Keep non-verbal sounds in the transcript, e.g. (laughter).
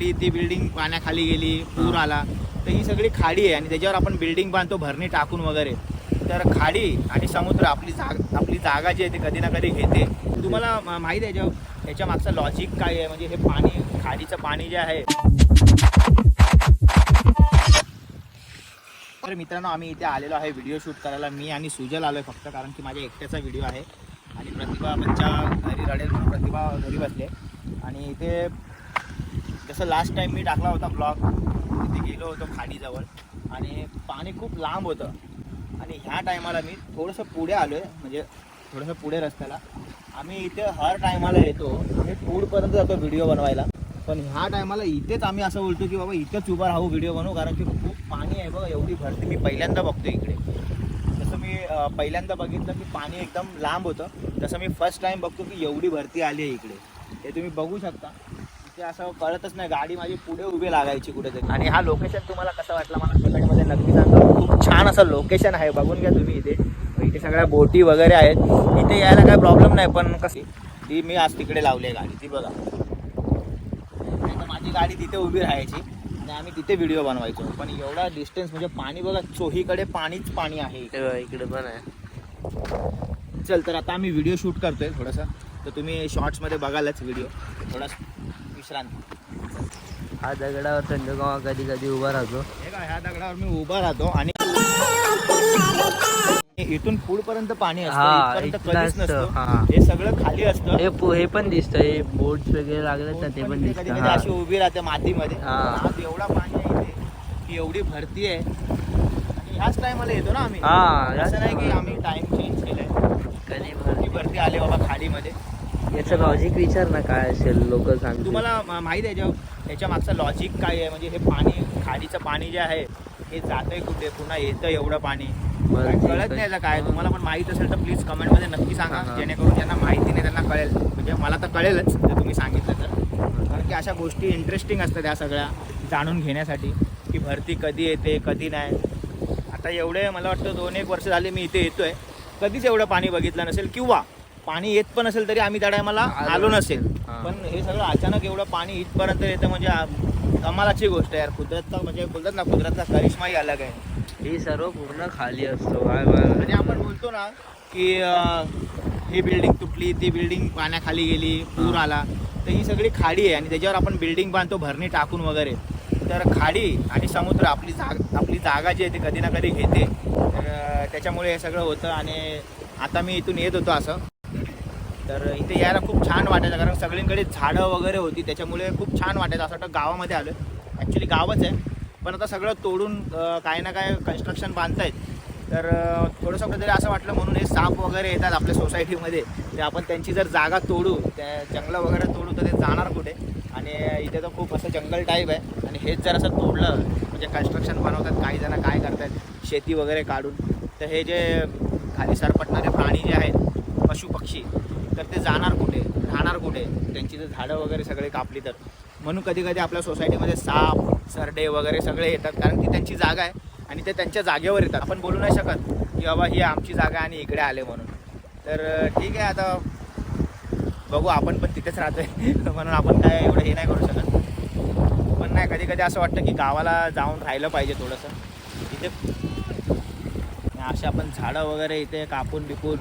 तुटली ती बिल्डिंग पाण्याखाली गेली पूर आला तर ही सगळी खाडी आहे आणि त्याच्यावर आपण बिल्डिंग बांधतो भरणी टाकून वगैरे. तर खाडी आणि समुद्र आपली जाग आपली जागा जी आहे ती कधी ना कधी घेते. तुम्हाला माहिती आहे याच्या याच्या मागचं लॉजिक काय आहे? म्हणजे हे पाणी खाडीचं पाणी जे आहे. तर मित्रांनो आम्ही इथे आलेलो आहे व्हिडिओ शूट करायला. मी आणि सुजल आलोय फक्त कारण की माझ्या एकट्याचा व्हिडिओ आहे. आणि प्रतिभा बच्चा घरी रडेल म्हणून प्रतिभा घरी बसले. आणि इथे जसं लास्ट टाइम मी टाकला होता ब्लॉग तिथे गेलो होतो खाडीजवळ. आणि पाणी खूप लांब होतं. आणि ह्या टायमाला मी थोडंसं पुढे आलो आहे म्हणजे थोडंसं पुढे रस्त्याला. आम्ही इथे हर टायमाला येतो. म्हणजे आम्ही पुढपर्यंत जातो व्हिडिओ बनवायला. पण ह्या टायमाला इथेच आम्ही असं बोलतो की बाबा इथेच उभा राहू व्हिडिओ बनवू कारण की खूप पाणी आहे बघा एवढी भरती. मी पहिल्यांदा बघतो इकडे. जसं मी पहिल्यांदा बघितलं की पाणी एकदम लांब होतं. तसं मी फर्स्ट टाईम बघतो की एवढी भरती आली आहे इकडे. हे तुम्ही बघू शकता. इथे असं कळतच नाही. गाडी माझी पुढे उभी लागायची कुठेतरी. आणि हा लोकेशन तुम्हाला कसं वाटलं मला कमेंटमध्ये नक्की सांगा. खूप छान असं लोकेशन आहे. बघून घ्या तुम्ही इथे. इथे सगळ्या बोटी वगैरे आहेत. इथे यायला काय प्रॉब्लेम नाही पण कशी ती मी आज तिकडे लावली आहे गाडी. ती बघा. नाही तर माझी गाडी तिथे उभी राहायची. आणि आम्ही तिथे व्हिडिओ बनवायचो. पण एवढा डिस्टन्स म्हणजे पाणी बघा चोहीकडे पाणीच पाणी आहे. इकडे. पण आहे. चल तर आता आम्ही व्हिडिओ शूट करतोय थोडासा. तर तुम्ही शॉर्ट्समध्ये बघालच व्हिडिओ थोडा विश्रांती. हा दगडावर थंडगावा कधी कधी उभा राहतो. हे ह्या दगडावर मी उभा राहतो आणि इथून पुढपर्यंत पाणी असतं हा. सगळं खाली असतं. हे हे पण दिसतं हे बोट्स वगैरे लागले तर ते पण दिसतं. अशी उभी राहते मातीमध्ये. हा. एवढा पाणी आहे की एवढी भरती आहे. आणि ह्याच टायमाला येतो ना आम्ही. हा, असं नाही की. आम्ही टाइम चेंज केलाय. कधी ती भरती आले बाबा खाडीमध्ये. याचं लॉजिक विचार ना काय असेल लोक सांगतील. तुम्हाला माहिती आहे याच्या याच्या मागचं लॉजिक काय आहे म्हणजे हे पाणी खाडीचं पाणी जे आहे हे जातंय कुठे? पुन्हा येतं एवढं पाणी. कळत. नाही याचं काय. तुम्हाला पण माहीत असेल तर प्लीज कमेंटमध्ये नक्की सांगा. जेणेकरून ज्यांना माहिती नाही त्यांना कळेल. म्हणजे मला तर कळेलच जर तुम्ही सांगितलं तर. कारण की अशा गोष्टी इंटरेस्टिंग असतात या सगळ्या जाणून घेण्यासाठी की भरती कधी येते कधी नाही. आता एवढे मला वाटतं दोन एक वर्ष झाले मी इथे येतोय. कधीच एवढं पाणी बघितलं नसेल किंवा पाणी येत पण असेल तरी आम्ही त्या टायमाला आलो नसेल. पण हे सगळं अचानक एवढं पाणी इथपर्यंत येतं म्हणजे आ- कमालाची गोष्ट आहे यार. कुदरतचा म्हणजे बोलतात ना कुदरतचा करिश्माही अलग आहे. ही सर्व पूर्ण खाली असतो. आणि आपण बोलतो ना की अं, ही बिल्डिंग तुटली ती बिल्डिंग पाण्याखाली गेली पूर आला. तर ही सगळी खाडी आहे आणि त्याच्यावर आपण बिल्डिंग बांधतो भरणी टाकून वगैरे. तर खाडी आणि समुद्र आपली जाग आपली जागा जी आहे ती कधी ना कधी घेते. तर अं, त्याच्यामुळे हे सगळं होतं आणि आता मी इथून येत होतो असं. तर इथे यायला खूप छान वाटायचं कारण सगळींकडे झाडं वगैरे होती त्याच्यामुळे खूप छान वाटायचं असं वाटतं गावामध्ये आलो ॲक्च्युली गावच आहे पण आता सगळं तोडून काय काही ना काय कन्स्ट्रक्शन बांधतायत. तर थोडंसं कुठेतरी असं वाटलं म्हणून हे साप वगैरे येतात आपल्या सोसायटीमध्ये ते आपण त्यांची जर जागा तोडू त्या जंगलं वगैरे तोडू तर ते जाणार कुठे? आणि इथे तर खूप असं जंगल टाईप आहे. आणि हेच जर असं तोडलं म्हणजे कन्स्ट्रक्शन बनवतात काही जण काय करतात शेती वगैरे काढून तर हे जे खाली सरपटणारे प्राणी जे आहेत पशुपक्षी तर ते जाणार कुठे? राहणार कुठे? त्यांची जर झाडं वगैरे सगळे कापली तर. म्हणून कधी कधी आपल्या सोसायटीमध्ये साप सरडे वगैरे सगळे येतात कारण की त्यांची जागा आहे आणि ते त्यांच्या जागेवर येतात. आपण बोलू नाही शकत की बाबा ही आमची जागा आहे आणि इकडे आले म्हणून. तर ठीक आहे आता. बघू आपण पण तिथेच राहतोय. (laughs) म्हणून आपण काय एवढं हे नाही करू शकत. पण नाही कधी कधी असं वाटतं की गावाला जाऊन राहिलं पाहिजे थोडंसं. इथे असे आपण झाडं वगैरे इथे कापून बिकून